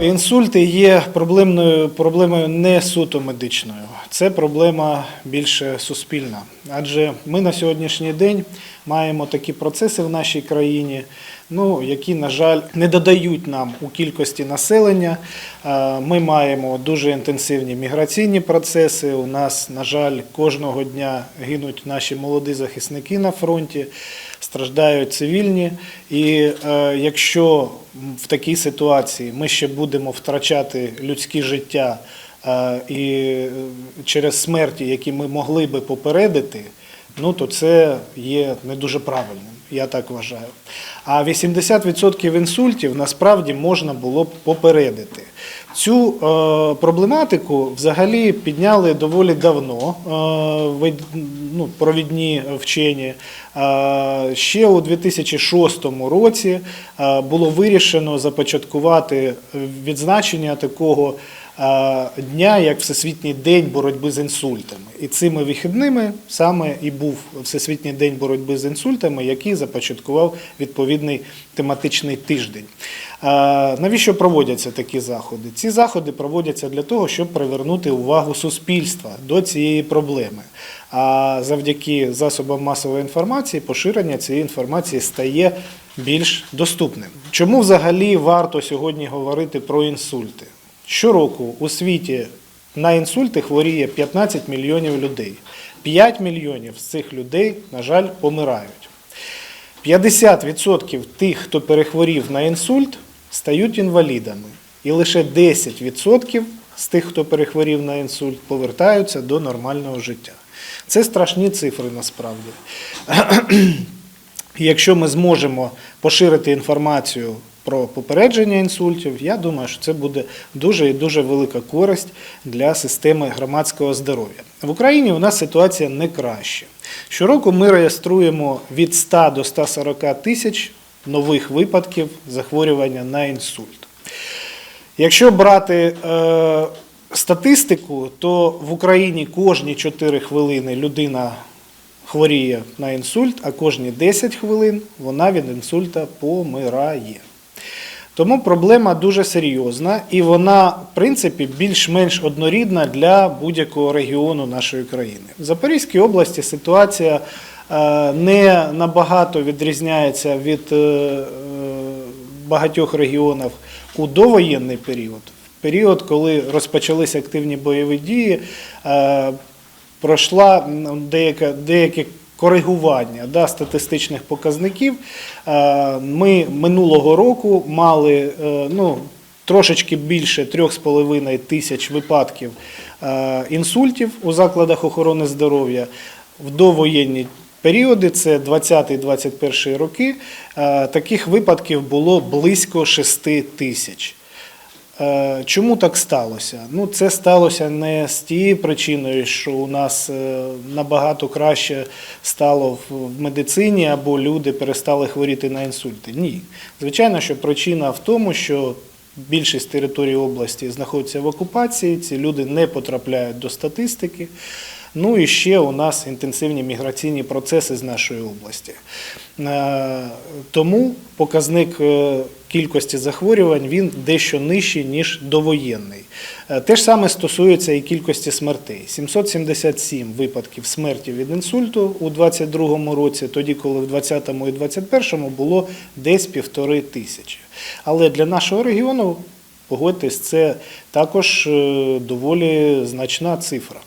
Інсульти є проблемною проблемою не суто медичною. Це проблема більше суспільна. Адже ми на сьогоднішній день маємо такі процеси в нашій країні, ну, які, на жаль, не додають нам у кількості населення. Ми маємо дуже інтенсивні міграційні процеси. У нас, на жаль, кожного дня гинуть наші молоді захисники на фронті, страждають цивільні. І е, якщо в такій ситуації ми ще будемо втрачати людські життя е, і через смерті, які ми могли би попередити, ну то це є не дуже правильним. Я так вважаю. А 80% інсультів насправді можна було б попередити. Цю е, проблематику взагалі підняли доволі давно е, ну, провідні вчені. Е, ще у 2006 році було вирішено започаткувати відзначення такого дня, як Всесвітній день боротьби з інсультами. І цими вихідними саме і був Всесвітній день боротьби з інсультами, який започаткував відповідний тематичний тиждень. Навіщо проводяться такі заходи? Ці заходи проводяться для того, щоб привернути увагу суспільства до цієї проблеми. А завдяки засобам масової інформації поширення цієї інформації стає більш доступним. Чому взагалі варто сьогодні говорити про інсульти? Щороку у світі на інсульти хворіє 15 мільйонів людей. 5 мільйонів з цих людей, на жаль, помирають. 50% тих, хто перехворів на інсульт, стають інвалідами. І лише 10% з тих, хто перехворів на інсульт, повертаються до нормального життя. Це страшні цифри насправді. Якщо ми зможемо поширити інформацію про попередження інсультів, я думаю, що це буде дуже і дуже велика користь для системи громадського здоров'я. В Україні у нас ситуація не краща. Щороку ми реєструємо від 100 до 140 тисяч нових випадків захворювання на інсульт. Якщо брати е, статистику, то в Україні кожні 4 хвилини людина хворіє на інсульт, а кожні 10 хвилин вона від інсульта помирає. Тому проблема дуже серйозна і вона, в принципі, більш-менш однорідна для будь-якого регіону нашої країни. В Запорізькій області ситуація е, не набагато відрізняється від е, е, багатьох регіонів у довоєнний період. В період, коли розпочалися активні бойові дії, пройшла деяка, деяке коригування да, статистичних показників. Е, Ми минулого року мали е, ну, трошечки більше 3,5 тисяч випадків е, інсультів у закладах охорони здоров'я в довоєнні періоди, це 20-21 роки. Таких випадків було близько 6 тисяч. Е, Чому так сталося? Ну, це сталося не з тією причиною, що у нас е, набагато краще стало в в медицині або люди перестали хворіти на інсульти. Ні. Звичайно, що причина в тому, що більшість території області знаходиться в окупації, ці люди не потрапляють до статистики. Ну і ще у нас інтенсивні міграційні процеси з нашої області. Е, Тому показник е, кількості захворювань він дещо нижчий, ніж довоєнний. Е, Те ж саме стосується і кількості смертей. 777 випадків смерті від інсульту у 2022 році, тоді коли в 2020 і 2021 було десь півтори тисячі. Але для нашого регіону, погодьтесь, це також доволі значна цифра.